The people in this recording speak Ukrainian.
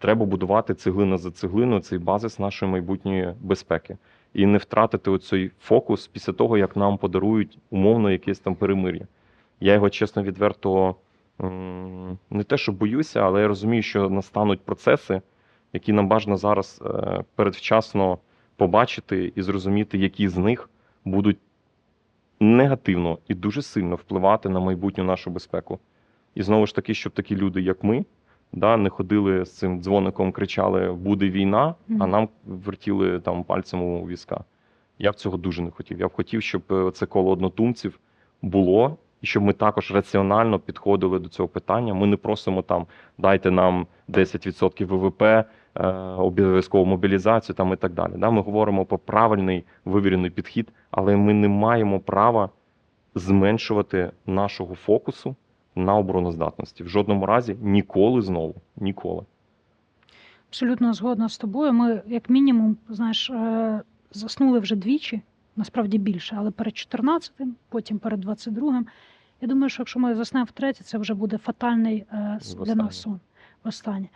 треба будувати цеглина за цеглиною цей базис нашої майбутньої безпеки. І не втратити оцей фокус після того, як нам подарують умовно якесь там перемир'я. Я його чесно відверто не те, що боюся, але я розумію, що настануть процеси, які нам бажано зараз е, передвчасно побачити і зрозуміти, які з них будуть негативно і дуже сильно впливати на майбутню нашу безпеку. І знову ж таки, щоб такі люди, як ми, да, не ходили з цим дзвоником, кричали Буде війна, а нам вертіли там пальцем у візка. Я б цього дуже не хотів. Я б хотів, щоб е, це коло однотумців було, і щоб ми також раціонально підходили до цього питання. Ми не просимо там дайте нам 10% ВВП, е, обов'язкову мобілізацію там і так далі. Да? Ми говоримо про правильний вивірений підхід, але ми не маємо права зменшувати нашого фокусу на обороноздатності. В жодному разі ніколи знову. Ніколи. Абсолютно згодна з тобою. Ми, як мінімум, знаєш, е, заснули вже двічі, насправді більше, але перед 14-м, потім перед 22-м. Я думаю, що якщо ми заснемо втретє, це вже буде фатальний е, для нас сон. Востаннє.